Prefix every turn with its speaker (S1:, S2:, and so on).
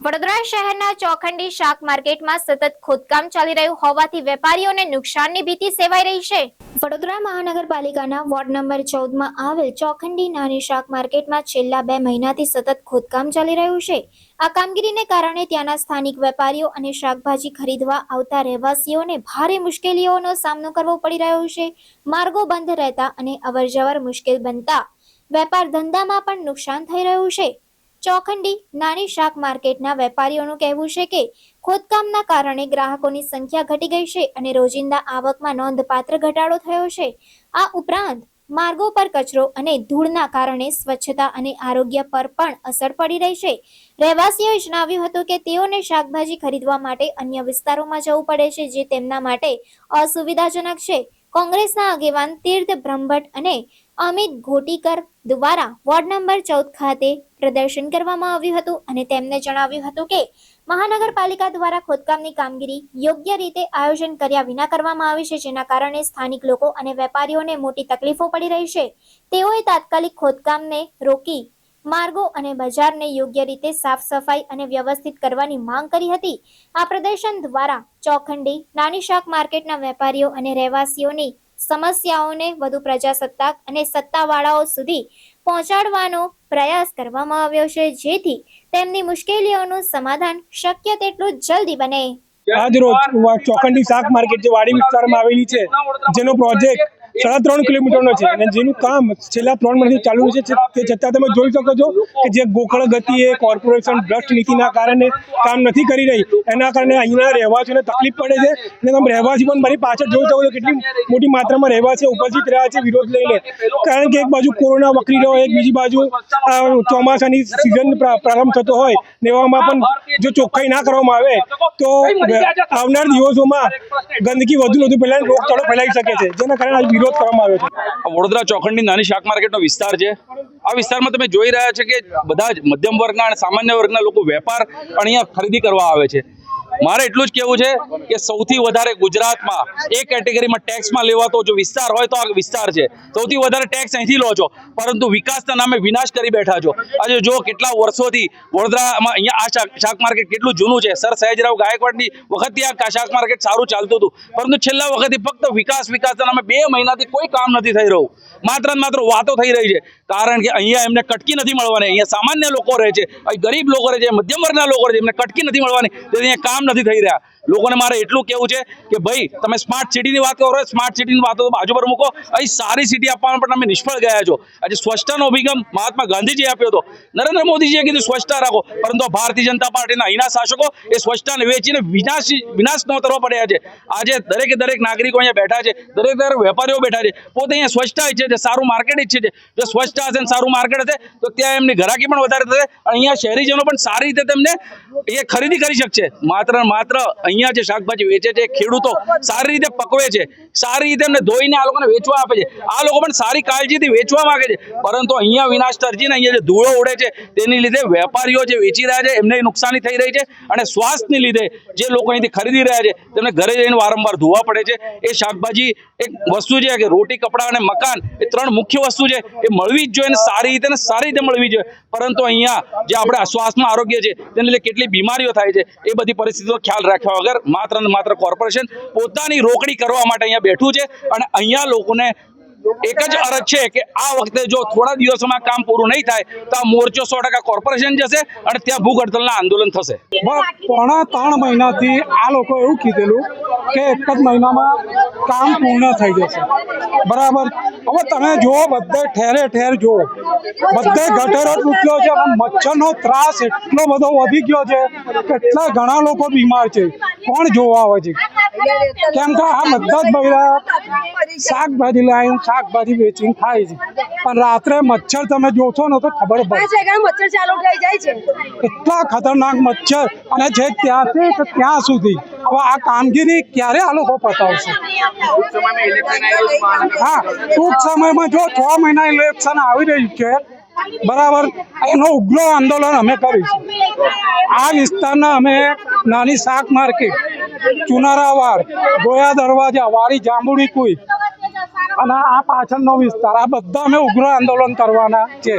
S1: વડોદરા શહેરના ચોખંડી શાક માર્કેટમાં સતત ખોદકામ ચાલી રહ્યું હોવાથી વેપારીઓને નુકસાનની ભીતિ સેવાઈ રહી છે. વડોદરા મહાનગરપાલિકાના વોર્ડ નંબર ચૌદમાં આવેલ ચોખંડી નાની શાક માર્કેટમાં છેલ્લા બે મહિનાથી સતત ખોદકામ ચાલી રહ્યું છે. આ કામગીરીને કારણે ત્યાંના સ્થાનિક વેપારીઓ અને શાકભાજી ખરીદવા આવતા રહેવાસીઓને ભારે મુશ્કેલીઓનો સામનો કરવો પડી રહ્યો છે. માર્ગો બંધ રહેતા અને અવરજવર મુશ્કેલ બનતા વેપાર ધંધામાં પણ નુકસાન થઈ રહ્યું છે. ચોખંડી નાની શાક માર્કેટના વેપારીઓનું કહેવું છે કે, ખોદકામના કારણે ગ્રાહકોની સંખ્યા ઘટી ગઈ છે અને રોજિંદા આવકમાં નોંધપાત્ર ઘટાડો થયો છે. આ ઉપરાંત, માર્ગો પર કચરો અને ધૂળના કારણે સ્વચ્છતા અને આરોગ્ય પર પણ અસર પડી રહી છે. રહેવાસીઓએ જણાવ્યું હતું કે, તેઓને શાકભાજી ખરીદવા માટે અન્ય વિસ્તારોમાં જવું પડે છે, જે તેમના માટે અસુવિધાજનક છે. કોંગ્રેસના આગેવાન તીર્થ બ્રહ્મભટ્ટ અને અમિત ઘોટીકર દ્વારા વોર્ડ નંબર ચૌદ ખાતે પ્રદર્શન કરવામાં આવ્યું હતું અને તેમને જણાવ્યું હતું કે મહાનગરપાલિકા દ્વારા ખોદકામની કામગીરી યોગ્ય રીતે આયોજન કર્યા વિના કરવામાં આવી છે, જેના કારણે સ્થાનિક લોકો અને વેપારીઓને મોટી તકલીફો પડી રહી છે. તેઓએ તાત્કાલિક ખોદકામને રોકી માર્ગો અને બજારને યોગ્ય રીતે સાફ સફાઈ અને વ્યવસ્થિત કરવાની માંગ કરી હતી. આ પ્રદર્શન દ્વારા ચોખંડી, નાની શાક માર્કેટના વેપારીઓ અને રહેવાસીઓની સમસ્યાઓને વધુ પ્રજાસત્તાક અને સત્તાવાળાઓ સુધી પહોંચાડવાનો પ્રયાસ કરવામાં આવ્યો છે જેથી તેમની મુશ્કેલીઓનું સમાધાન શક્ય તેટલું જલ્દી બને.
S2: આજ રોજ ચોકંડી શાક માર્કેટ જે વાડી વિસ્તારમાં આવેલી છે જેનો પ્રોજેક્ટ સાડા ત્રણ કિલોમીટરનો છે. અને જેનું કામ છેલ્લા ત્રણ મહિનાથી ચાલુ છે તે છતાં તમે જોઈ શકો છો કે જે ગોખળ ગતિએ કોર્પોરેશન ભ્રષ્ટ નીતિના કારણે કામ નથી કરી રહી. એના કારણે અહીંના રહેવાસીઓને તકલીફ પડે છે. અને તમે રહેવાસી પણ મારી પાછળ જોઈ શકો છો કેટલી મોટી માત્રામાં રહેવાસીઓ ઉપસ્થિત રહ્યા છે વિરોધ લઈને. કારણ કે એક બાજુ કોરોના વકરી રહ્યો, એક બીજી બાજુ આ ચોમાસાની સિઝન પ્રારંભ થતો હોય ને એવામાં પણ જો ચોખ્ખાઈ ના કરવામાં આવે, તો આવનાર દિવસોમાં ગંદકી વધુ ને વધુ પહેલાં રોગચાળો ફેલાઈ શકે છે. જેના કારણે આજે વિરોધ કરવામાં આવ્યો છે.
S3: વડોદરા ચોખંડની નાની શાક માર્કેટનો વિસ્તાર છે. આ વિસ્તારમાં તમે જોઈ રહ્યા છો કે બધા જ મધ્યમ વર્ગના અને સામાન્ય વર્ગના લોકો વેપાર અહીંયા ખરીદી કરવા આવે છે. મારે એટલું જ કેવું છે કે સૌથી વધારે ગુજરાતમાં એ કેટેગરીમાં ટેક્સમાં લેવાતો જો વિસ્તાર હોય તો આ વિસ્તાર છે. સૌથી વધારે ટેક્સ અહીંથી લો છો. પરંતુ વિકાસના નામે વિનાશ કરી બેઠા છો. આજે જો કેટલા વર્ષોથી વડોદરામાં અહીંયા આ શાક માર્કેટ કેટલું જૂનું છે. સર સહેજરાવ ગાયકવાડની વખતથી આ શાક માર્કેટ સારું ચાલતું હતું. પરંતુ છેલ્લા વખતથી ફક્ત વિકાસ, વિકાસના નામે બે મહિનાથી કોઈ કામ નથી થઈ રહ્યું. માત્ર માત્ર વાતો થઈ રહી છે. કારણ કે અહીંયા એમને કટકી નથી મળવાની. અહીંયા સામાન્ય લોકો રહે છે. ગરીબ લોકો રહે છે. મધ્યમ વર્ગના લોકો રહે છે. એમને કટકી નથી મળવાની. તેથી અહીંયા કામ નથી થઈ રહ્યા. લોકોને મારે એટલું કેવું છે કે ભાઈ, તમે સ્માર્ટ સિટીની વાત કરો સ્માર્ટ સિટીની વાતો બાજુ પર મૂકો, અહીં સારી સિટી આપવામાં પણ તમે નિષ્ફળ ગયા છો. આજે સ્વચ્છતાનો અભિગમ મહાત્મા ગાંધીજીએ આપ્યો હતો. નરેન્દ્ર મોદીજીએ કીધું, સ્વચ્છતા રાખો. પરંતુ ભારતીય જનતા પાર્ટીના અહીંના શાસકો એ સ્વચ્છતાને વેચીને વિનાશ વિનાશ ન કરવા પડ્યા છે. આજે દરેકે દરેક નાગરિકો અહીંયા બેઠા છે, દરેક દરેક વેપારીઓ બેઠા છે. પોતે અહીંયા સ્વચ્છતા ઈચ્છે છે, સારું માર્કેટ ઈચ્છે છે. જો સ્વચ્છતા હશે ને સારું માર્કેટ હશે, તો ત્યાં એમની ઘરાકી પણ વધારે થશે અહીંયા શહેરીજનો પણ સારી રીતે તેમને એ ખરીદી કરી શકશે. માત્ર માત્ર અહીંયા જે શાકભાજી વેચે છે, ખેડૂતો સારી રીતે પકવે છે, સારી રીતે એમને ધોઈને આ લોકોને વેચવા આપે છે. આ લોકો પણ સારી કાળજીથી વેચવા માંગે છે. પરંતુ અહીંયા વિનાશ તરજીને અહીંયા જે ધૂળો ઉડે છે, તેની લીધે વેપારીઓ જે વેચી રહ્યા છે, એમને નુકસાની થઈ રહી છે અને સ્વાસ્થ્યની લીધે જે લોકો અહીંથી ખરીદી રહ્યા છે, તેમને ઘરે જઈને વારંવાર ધોવા પડે છે. એ શાકભાજી એક વસ્તુ છે કે રોટી, કપડાં અને મકાન એ ત્રણ મુખ્ય વસ્તુ છે. એ મળવી જ જોઈએ અને સારી રીતે અને સારી રીતે મળવી જોઈએ. પરંતુ અહીંયા જે આપણે શ્વાસમાં આરોગ્ય છે, તેને લીધે કેટલી બીમારીઓ થાય છે, એ બધી પરિસ્થિતિનો ખ્યાલ વગર માત્ર ને માત્ર કોર્પોરેશન પોતાની રોકડી કરવા માટે અહીંયા બેઠું છે. અને અહીંયા લોકોને એક જ અરજ છે કે આ વખતે જો થોડા દિવસોમાં કામ પૂરું નહીં થાય, તો આ મોરચો સો ટકા કોર્પોરેશન જશે અને ત્યાં ભૂખ હડતાલના આંદોલન થશે.
S2: પોણા ત્રણ મહિનાથી આ લોકો એવું કીધેલું કે એક જ મહિનામાં કામ પૂર્ણ થઈ જશે. બરાબર? હવે તમે જુઓ, બધે ઠેરે ઠેર જુઓ. બધે ગટરો તૂટ્યો છે મચ્છરનો ત્રાસ એટલો બધો વધી ગયો છે કેટલા ઘણા લોકો બીમાર છે. કોણ જોવા આવે છે? કેમ કે આ બધા જ બૈરા શાકભાજી લાવીને શાકભાજી વેચીને ખાય છે. પણ રાત્રે મચ્છર તમે જોશો ને તો ખબર પડે.
S4: પાંચ મચ્છર ચાલુ થઈ જાય છે.
S2: એટલા ખતરનાક મચ્છર. અને જે ત્યાંથી તો ત્યાં સુધી. હવે આ કામગીરી ક્યારે આ લોકો પતાવશે? હા ટૂંક સમયમાં જો છ મહિના ઇલેક્શન આવી રહ્યું છે બરાબર? એનો ઉગ્ર આંદોલન અમે કરીશું. આ વિસ્તારના અમે નાની શાક માર્કેટ ચુનારાવાડ ગોયા દરવાજા, વાડી જાંબુડી કુઈ અને આ પાછળનો વિસ્તાર, આ બધા અમે ઉગ્ર આંદોલન કરવાના છે.